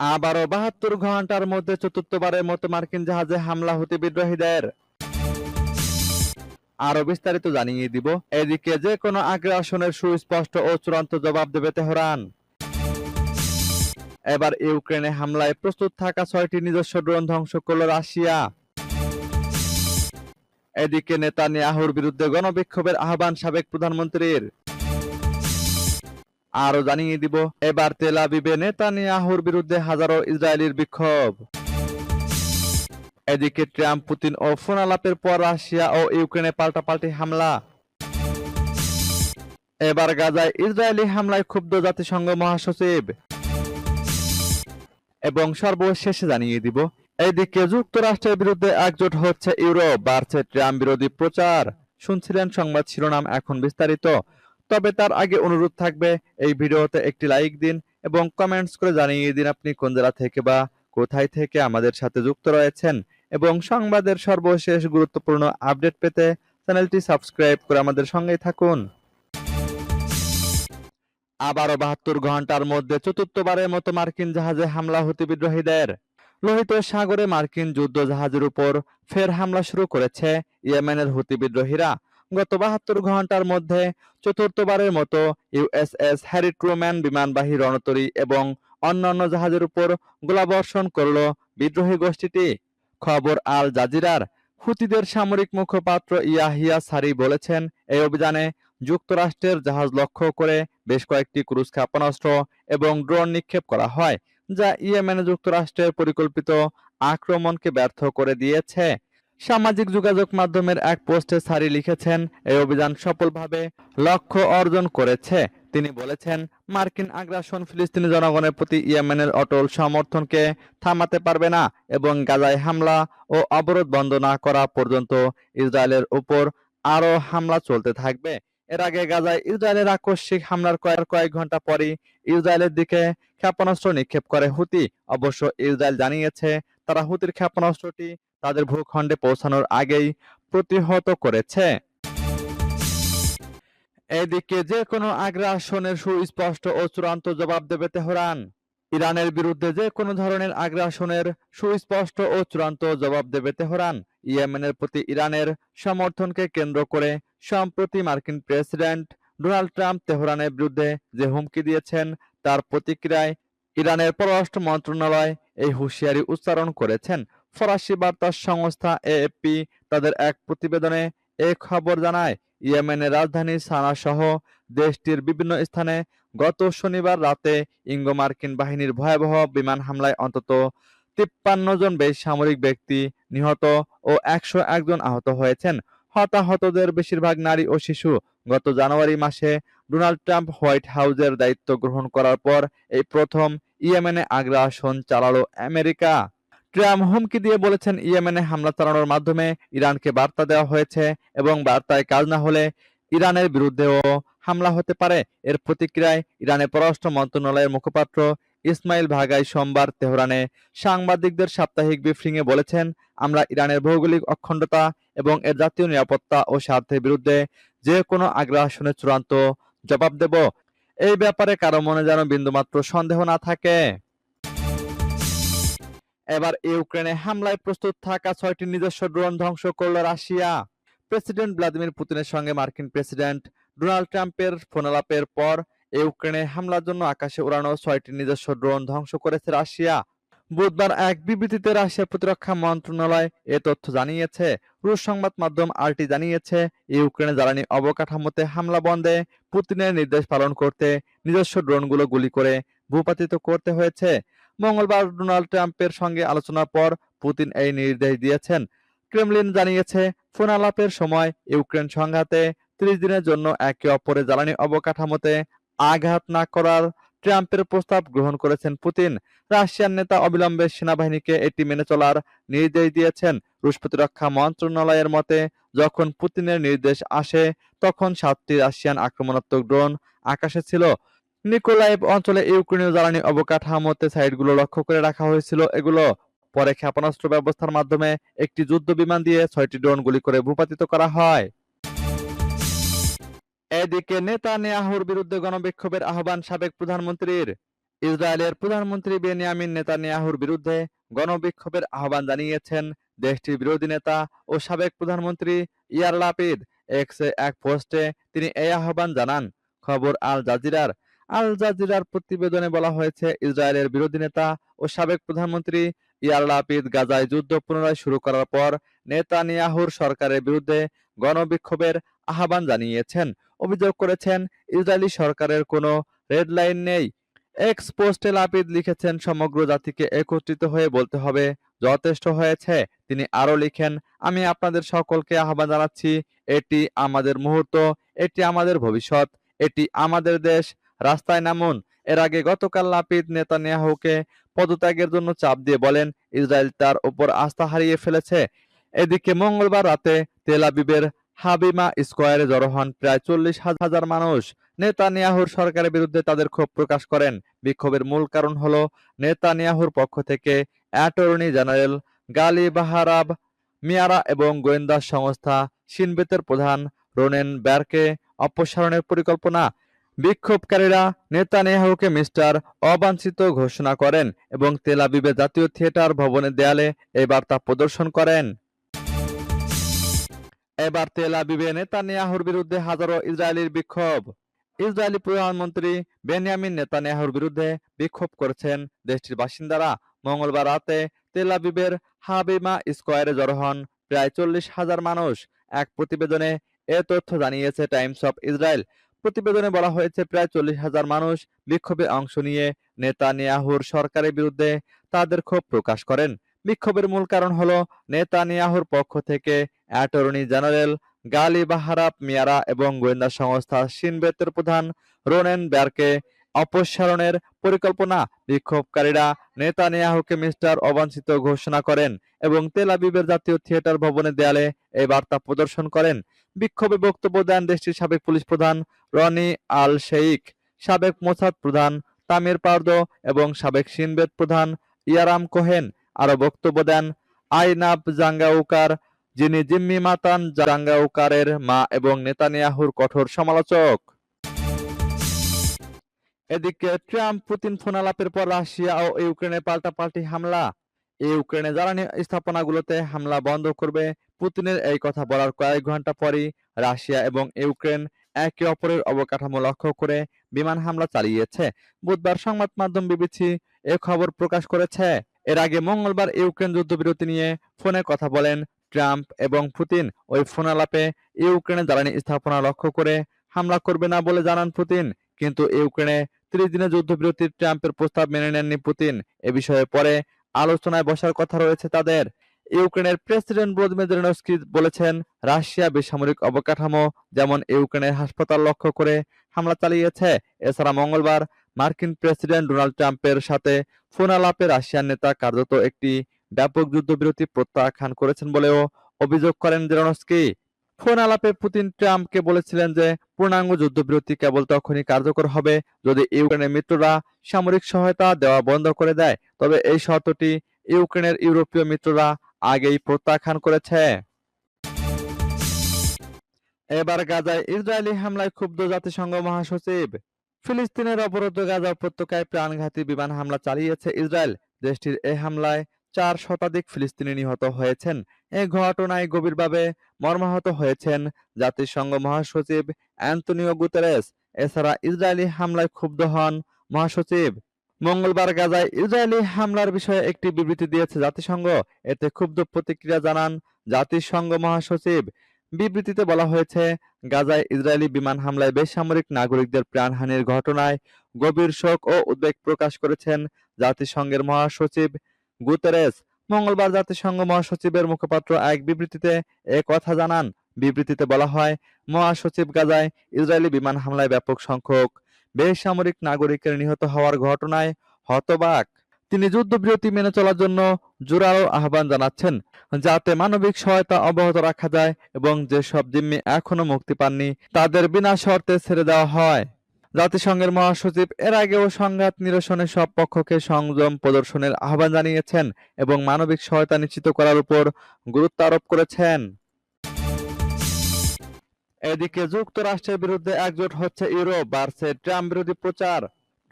আবারও বাহাত্তর ঘণ্টার মধ্যে চতুর্থবারের মতো মার্কিন জাহাজে হামলা হতে বিদ্রোহীদের। আরও বিস্তারিত জানিয়ে দিব। এদিকে যে কোনো আগ্রাসনের সুস্পষ্ট ও চূড়ান্ত জবাব দেবে তেহরান। এবার ইউক্রেনে হামলায় প্রস্তুত থাকা ছয়টি নিজস্ব ড্রোন ধ্বংস করল রাশিয়া। এদিকে নেতানিয়াহুর বিরুদ্ধে গণবিক্ষোভের আহ্বান সাবেক প্রধানমন্ত্রীর। আরও জানিয়ে দিব, এবার তেল আবিবে নেতানিয়াহুর বিরুদ্ধে হাজারো ইসরায়েলির বিক্ষোভ। এদিকে ট্রাম্প, পুতিন ও ফোন আলাপের পর রাশিয়া ও ইউক্রেনে পাল্টাপাল্টি হামলা। এবার গাজায় ইসরায়েলি হামলায় ক্ষুব্ধ জাতিসংঘ মহাসচিব। এবং সর্বশেষে জানিয়ে দিব, এদিকে যুক্তরাষ্ট্রের বিরুদ্ধে একজোট হচ্ছে ইউরোপ, বাড়ছে ট্রাম্প বিরোধী প্রচার। শুনছিলেন সংবাদ শিরোনাম এখন বিস্তারিত। তবে তার আগে অনুরোধ থাকবে, এই ভিডিওতে একটি লাইক দিন এবং কমেন্টস করে জানিয়ে দিন আপনি কোন জেলা থেকে বা কোথায় থেকে আমাদের সাথে যুক্ত রয়েছেন এবং সংবাদের সর্বশেষ গুরুত্বপূর্ণ আপডেট পেতে চ্যানেলটি সাবস্ক্রাইব করে আমাদের সঙ্গেই থাকুন। আবারও বাহাত্তর ঘণ্টার মধ্যে চতুর্থবারের মতো মার্কিন জাহাজে হামলা হতে বিদ্রোহীদের। লোহিত সাগরে মার্কিন যুদ্ধ জাহাজের উপর ফের হামলা শুরু করেছে ইয়েমেনের হুতি বিদ্রোহীরা। গত বাহাত্তর ঘণ্টার মধ্যে চতুর্থবারের মতো ইউএসএস হ্যারি ট্রুম্যান বিমানবাহী রণতরী এবং অন্যান্য জাহাজের উপর গোলাবর্ষণ করল বিদ্রোহী গোষ্ঠীটি। খবর আল জাজিরার। হুতিদের সামরিক মুখপাত্র ইয়াহিয়া সারি বলেছেন, এই অভিযানে যুক্তরাষ্ট্রের জাহাজ লক্ষ্য করে বেশ কয়েকটি ক্রুজ ক্ষেপণাস্ত্র এবং ড্রোন নিক্ষেপ করা হয়, যা ইয়েমেনে যুক্তরাষ্ট্রের পরিকল্পিত আক্রমণকে ব্যর্থ করে দিয়েছে। সামাজিক যোগাযোগ মাধ্যমের এক পোস্টে সারি লিখেছেন, এই অভিযান সফলভাবে লক্ষ্য অর্জন করেছে। তিনি বলেছেন, মার্কিন আগ্রাসন ফিলিস্তিনি জনগণের প্রতি ইয়েমেনের অটল সমর্থনকে থামাতে পারবে না এবং গাজায় হামলা ও অবরোধ বন্ধ না করা পর্যন্ত ইসরায়েলের উপর আরও হামলা চলতে থাকবে। এর আগে গাজায় ইসরায়েলের আকস্মিক হামলার কয়েক কয়েক ঘণ্টা পরই ইসরায়েলের দিকে ক্ষেপণাস্ত্র নিক্ষেপ করে হুতি। অবশ্য ইসরায়েল জানিয়েছে তারা হুতির ক্ষেপণাস্ত্রটি তাদের ভূখণ্ডে পৌঁছানোর আগেই প্রতিহত করেছে। এদিকে যে কোনো আগ্রাসনের সুস্পষ্ট ও চূড়ান্ত জবাব দেবে তেহরান। ইরানের বিরুদ্ধে যে কোনো ধরনের আগ্রাসনের সুস্পষ্ট ও চূড়ান্ত জবাব দেবে তেহরান। ইয়েমেনের প্রতি ইরানের সমর্থনকে কেন্দ্র করে সম্প্রতি মার্কিন প্রেসিডেন্ট ডোনাল্ড ট্রাম্প তেহরানের বিরুদ্ধে যে হুমকি দিয়েছেন, তার প্রতিক্রিয়ায় ইরানের পররাষ্ট্র মন্ত্রণালয় এই হুঁশিয়ারি উচ্চারণ করেছেন। ফরাসি বার্তা সংস্থা এএফপি তাদের এক প্রতিবেদনে এ খবর জানায়, ইয়েমেনের রাজধানী সানা সহ দেশটির বিভিন্ন স্থানে গত শনিবার রাতে ইঙ্গো মার্কিন বাহিনীর ভয়াবহ বিমান হামলায় অন্তত তিপ্পান্ন জন বেসামরিক ব্যক্তি নিহত ও একশো একজন আহত হয়েছেন। হতাহতদের বেশিরভাগ নারী ও শিশু গত জানুয়ারি মাসে ডোনাল্ড ট্রাম্প হোয়াইট হাউসের দায়িত্ব গ্রহণ করার পর এই প্রথম ইয়েমেনে আগ্রাসন চালালো আমেরিকা। ট্রাম্প হুমকি দিয়ে বলেছেন, ইয়েমেনে হামলা চালানোর মাধ্যমে ইরানকে বার্তা দেওয়া হয়েছে এবং বার্তায় কাজ না হলে ইরানের বিরুদ্ধেও হামলা হতে পারে। এর প্রতিক্রিয়ায় ইরানের পররাষ্ট্র মন্ত্রণালয়ের মুখপাত্র ইসমাইল ভাগাই সোমবার তেহরানে সাংবাদিকদের সাপ্তাহিক ব্রিফিংয়ে বলেছেন, আমরা ইরানের ভৌগোলিক অখণ্ডতা এবং এর জাতীয় নিরাপত্তা ও স্বার্থের বিরুদ্ধে যে কোনো আগ্রাসনের চূড়ান্ত জবাব দেব, এই ব্যাপারে কারও মনে যেন বিন্দুমাত্র সন্দেহ না থাকে। এবার ইউক্রেনে হামলায় প্রস্তুত থাকা ছয়টি নিজস্ব ড্রোন ধ্বংস করল রাশিয়া। প্রেসিডেন্ট ভ্লাদিমির পুতিনের সঙ্গে মার্কিন প্রেসিডেন্ট ডোনাল্ড ট্রাম্পের ফোনালাপের পর ইউক্রেনে হামলার জন্য আকাশে উড়ানো ছয়টি নিজস্ব ড্রোন ধ্বংস করেছে রাশিয়া। বুধবার এক বিবৃতিতে রাশিয়ার প্রতিরক্ষা মন্ত্রণালয় এ তথ্য জানিয়েছে। রুশ সংবাদ মাধ্যম আরটি জানিয়েছে, ইউক্রেনে জ্বালানি অবকাঠামোতে হামলা বন্ধে পুতিনের নির্দেশ পালন করতে নিজস্ব ড্রোনগুলো গুলি করে ভূপাতিত করতে হয়েছে। মঙ্গলবার ডোনাল্ড ট্রাম্পের সঙ্গে আলোচনার পর পুতিন এই নির্দেশ দিয়েছেন। ক্রেমলিন জানিয়েছে, ফোন আলাপের সময় ইউক্রেন সংঘাতে ত্রিশ দিনের জন্য একে অপরের জ্বালানি অবকাঠামোতে আঘাত না করার ট্রাম্পের প্রস্তাব গ্রহণ করেছেন পুতিন। রাশিয়ার নেতা অবিলম্বে সেনাবাহিনীকে এটি মেনে চলার নির্দেশ দিয়েছেন। রুশ প্রতিরক্ষা মন্ত্রণালয়ের মতে, যখন পুতিনের নির্দেশ আসে, তখন সাতটি রাশিয়ান আক্রমণাত্মক ড্রোন আকাশে ছিল। নিকোলাইভ অঞ্চলে ইউক্রেনীয় জ্বালানি অবকাঠামোতে সাইটগুলো লক্ষ্য করে রাখা হয়েছিল। এগুলো পরে ক্ষেপণাস্ত্র ব্যবস্থার মাধ্যমে একটি যুদ্ধ বিমান দিয়ে ছয়টি ড্রোন গুলি করে ভূপাতিত করা হয়। এদিকে নেতানিয়াহুর বিরুদ্ধে গণবিক্ষোভের আহ্বান সাবেক প্রধানমন্ত্রীর। ইসরায়েলের প্রধানমন্ত্রী বেনিয়ামিন নেতানিয়াহুর বিরুদ্ধে গণবিক্ষোভের আহ্বান জানিয়েছেন দেশটির বিরোধী নেতা ও সাবেক প্রধানমন্ত্রী ইয়ার লাপিদ। এক্সে এক পোস্টে তিনি এই আহ্বান জানান। খবর আল জাজিরার। আল জাজিরার প্রতিবেদনে বলা হয়েছে, ইসরায়েলের বিরোধী নেতা ও সাবেক প্রধানমন্ত্রী ইয়ার লাপিদ গাজায় যুদ্ধ পুনরায় শুরু করার পর নেতানিয়াহুর সরকারের বিরুদ্ধে গণবিক্ষোভের আহ্বান জানিয়েছেন। অভিযোগ করেছেন, ইসরায়েলি সরকারের কোনো রেড লাইন নেই। এক্স পোস্টে লাপিদ লিখেছেন, সমগ্র জাতিকে একত্রিত হয়ে বলতে হবে, যথেষ্ট হয়েছে। তিনি আরও লিখেন, আমি আপনাদের সকলকে আহ্বান জানাচ্ছি, এটি আমাদের মুহূর্ত, এটি আমাদের ভবিষ্যৎ, এটি আমাদের দেশ। রাস্তায় নামুন। এর আগে গতকাল লাপিদ নেতানিয়াহুকে পদত্যাগের জন্য চাপ দিয়ে বলেন, ইসরায়েল তার উপর আস্থা হারিয়ে ফেলেছে। এদিকে মঙ্গলবার রাতে তেল আবিবের হাবিমা স্কোয়ারে জড়ো হন। প্রায় চল্লিশ হাজার মানুষ নেতানিয়াহুর সরকারের বিরুদ্ধে তাদের ক্ষোভ প্রকাশ করেন। বিক্ষোভের মূল কারণ হল নেতানিয়াহুর পক্ষ থেকে অ্যাটর্নি জেনারেল গালি বাহারাব মিয়ারা এবং গোয়েন্দা সংস্থা সিনবেতের প্রধান রোনেন ব্যারকে অপসারণের পরিকল্পনা। বিক্ষোভকারীরা নেতানিয়াহুকে মিস্টার অবাঞ্ছিত ঘোষণা করেন এবং তেল আবিবে জাতীয় থিয়েটার ভবনের দেয়ালে এই বার্তা প্রদর্শন করেন। এবার তেল আবিবে নেতানিয়াহুর বিরুদ্ধে হাজারো ইসরায়েলির বিক্ষোভ। ইসরায়েলি প্রধানমন্ত্রী বেনিয়ামিন নেতানিয়াহুর বিরুদ্ধে বিক্ষোভ করেছেন দেশটির বাসিন্দারা। মঙ্গলবার রাতে তেল আবিবের হাবিমা স্কোয়ারে জড়ো হন। প্রায় চল্লিশ হাজার মানুষ এক প্রতিবেদনে এ তথ্য জানিয়েছে টাইমস অফ ইসরায়েল। প্রতিবেদনে বলা হয়েছে, প্রায় চল্লিশ হাজার মানুষ বিক্ষোভে অংশ নিয়ে নেতানিয়াহুর সরকারের বিরুদ্ধে তাদের ক্ষোভ প্রকাশ করেন। বিক্ষোভের মূল কারণ হলো নেতানিয়াহুর পক্ষ থেকে অ্যাটর্নি জেনারেল গালি বাহারাপ মিয়ারা এবং গোয়েন্দা সংস্থা সিনবেতের প্রধান রোনেন ব্যারকে অপসারণের পরিকল্পনা বিক্ষোভকারীরা নেতানিয়াহুকে মিস্টার অবাঞ্ছিত ঘোষণা করেন এবং তেল আবিবের জাতীয় থিয়েটার ভবনের দেয়ালে এই বার্তা প্রদর্শন করেন। বিক্ষোভে বক্তব্য দেন দেশটির সাবেক পুলিশ প্রধান রনি আল শেইখ সাবেক মোসাদ প্রধান তামির পার্দো এবং সাবেক সিনবেত প্রধান ইয়ারাম কোহেন। আরও বক্তব্য দেন আইনাব জাঙ্গাউকার, যিনি জিম্মি মাতান জাঙ্গাউকারের মা এবং নেতানিয়াহুর কঠোর সমালোচক। এদিকে ট্রাম্প পুতিন ফোনালাপের পর রাশিয়া ও ইউক্রেনে পাল্টাপাল্টি হামলা। ইউক্রেনে জ্বালানি স্থাপনাগুলোতে হামলা বন্ধ করবে পুতিনের এই কথা বলার কয়েক ঘণ্টা পরই রাশিয়া এবং ইউক্রেন একে অপরের অবকাঠামো লক্ষ্য করে বিমান হামলা চালিয়েছে। বুধবার সংবাদ মাধ্যম বিবিসি এ খবর প্রকাশ করেছে। এর আগে মঙ্গলবার ইউক্রেন যুদ্ধবিরতি নিয়ে ফোনে কথা বলেন ট্রাম্প এবং পুতিন। ওই ফোনালাপে ইউক্রেনে জ্বালানি স্থাপনা লক্ষ্য করে হামলা করবে না বলে জানান পুতিন। কিন্তু ইউক্রেনে ত্রিশ দিনের যুদ্ধবিরতির ট্রাম্পের প্রস্তাব মেনে নেননি পুতিন। এ বিষয়ে পরে আলোচনায় বসার কথা রয়েছে তাদের। ইউক্রেনের প্রেসিডেন্ট ভ্লাদিমির জেলেনস্কি বলেছেন, রাশিয়া বেসামরিক অবকাঠামো যেমন ইউক্রেনের হাসপাতাল লক্ষ্য করে হামলা চালিয়েছে, এছাড়া মঙ্গলবার মার্কিন প্রেসিডেন্ট ডোনাল্ড ট্রাম্পের সাথে ফোন আলাপে রাশিয়ার নেতা কার্যত একটি ব্যাপক যুদ্ধবিরতি প্রত্যাখ্যান করেছেন বলেও অভিযোগ করেন জেলেনস্কি ফোন আলাপে পুতিন ট্রাম্পকে বলেছিলেন যে, পূর্ণাঙ্গ যুদ্ধবিরতি কেবল তখনই কার্যকর হবে যদি ইউক্রেনের মিত্ররা সামরিক সহায়তা দেওয়া বন্ধ করে দেয়। তবে এই শর্তটি ইউক্রেনের ইউরোপীয় মিত্ররা আগেই প্রত্যাখ্যান করেছে। এবার গাজায় ইসরায়েলি হামলায় ক্ষুব্ধ জাতিসংঘ মহাসচিব। ফিলিস্তিনের অবরুদ্ধ গাজা উপত্যকায় প্রাণঘাতী বিমান হামলা চালিয়েছে ইসরায়েল। দেশটির এই হামলায় চার শতাধিক ফিলিস্তিনি নিহত হয়েছেন। এই ঘটনায় গভীরভাবে মর্মাহত হয়েছেন জাতিসংঘ মহাসচিব অ্যান্তনিও গুতেরেস। এছাড়া ইসরায়েলি হামলায় ক্ষুব্ধ হন মহাসচিব। মঙ্গলবার গাজায় ইসরায়েলি হামলার বিষয়ে একটি বিবৃতি দিয়েছে জাতিসংঘ। এতে ক্ষুব্ধ প্রতিক্রিয়া জানান জাতিসংঘ মহাসচিব বিবৃতিতে বলা হয়েছে, গাজায় ইসরায়েলি বিমান হামলায় বেসামরিক নাগরিকদের প্রাণহানির ঘটনায় গভীর শোক ও উদ্বেগ প্রকাশ করেছেন জাতিসংঘের মহাসচিব গুতেরেস। মঙ্গলবার জাতিসংঘ মহাসচিবের মুখপাত্র এক বিবৃতিতে এ কথা জানান। বিবৃতিতে বলা হয়, মহাসচিব গাজায় ইসরায়েলি বিমান হামলায় ব্যাপক সংখ্যক বেসামরিক নাগরিকের নিহত হওয়ার ঘটনায় হতবাক। তিনি যুদ্ধবিরতি মেনে চলার জন্য জোরালো আহ্বান জানাচ্ছেন, যাতে মানবিক সহায়তা অব্যাহত রাখা যায় এবং যেসব জিম্মি এখনও মুক্তি পাননি, তাদের বিনা শর্তে ছেড়ে দেওয়া হয়। জাতিসংঘের মহাসচিব এর আগেও সংঘাত নিরসনে সব পক্ষকে সংযম প্রদর্শনের আহ্বান জানিয়েছেন এবং মানবিক সহায়তা নিশ্চিত করার উপর গুরুত্ব আরোপ করেছেন। এদিকে যুক্তরাষ্ট্রের বিরুদ্ধে একজোট হচ্ছে ইউরোপ, বাড়ছে ট্রাম্প বিরোধী প্রচার।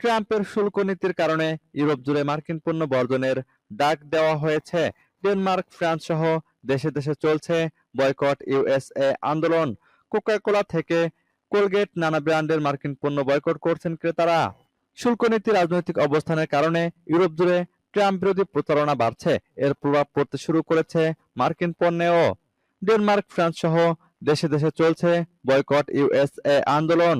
ট্রাম্পের শুল্ক নীতির কারণে ইউরোপ জুড়ে মার্কিন পণ্য বর্জনের ডাক দেওয়া হয়েছে। ডেনমার্ক, ফ্রান্স সহ দেশে দেশে চলছে বয়কট ইউএসএ আন্দোলন। কোকা কোলা থেকে কোলগেট নানা ব্র্যান্ডের মার্কিন পণ্য বয়কট করছেন ক্রেতারা। শুল্ক নীতি রাজনৈতিক অবস্থানের কারণে ইউরোপ জুড়ে ট্রাম্প বিরোধী প্রচারণা বাড়ছে। এর প্রভাব পড়তে শুরু করেছে মার্কিন পণ্যেও। ডেনমার্ক, ফ্রান্স সহ দেশে দেশে চলছে বয়কট ইউএসএ আন্দোলন।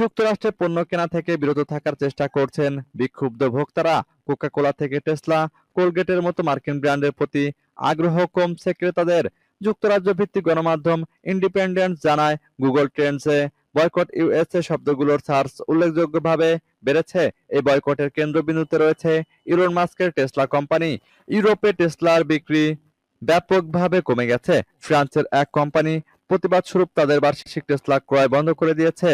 যুক্তরাষ্ট্রে পণ্য কেনা থেকে বিরত থাকার চেষ্টা করছেন বিক্ষুব্ধ ভোক্তারা। কোকা কোলা থেকে টেসলা কোলগেটের মতো মার্কিন ব্র্যান্ডের প্রতি আগ্রহ কমছে ক্রেতাদের। যুক্তরাজ্য ভিত্তিক গণমাধ্যম ইন্ডিপেন্ডেন্ট জানায় গুগল ট্রেন্ডসে বয়কট ইউএসএ শব্দগুলোর সার্চ উল্লেখযোগ্যভাবে বেড়েছে। এই বয়কটের কেন্দ্রবিন্দুতে রয়েছে ইলন মাস্কের টেসলা কোম্পানি। ইউরোপে টেসলার বিক্রি ব্যাপকভাবে কমে গেছে। ফ্রান্সের এক কোম্পানি প্রতিবাদ স্বরূপ তাদের বার্ষিক টেসলা ক্রয় বন্ধ করে দিয়েছে।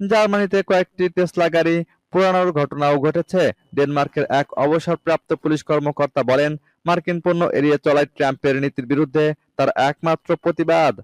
জার্মানিতে কয়েকটি টেসলা গাড়ি পোড়ানোর ঘটনাও ঘটেছে। ডেনমার্কের এক অবসরপ্রাপ্ত পুলিশ কর্মকর্তা বলেন, মার্কিন পণ্য এড়িয়ে চলায় ট্রাম্পের নীতির বিরুদ্ধে তার একমাত্র প্রতিবাদ।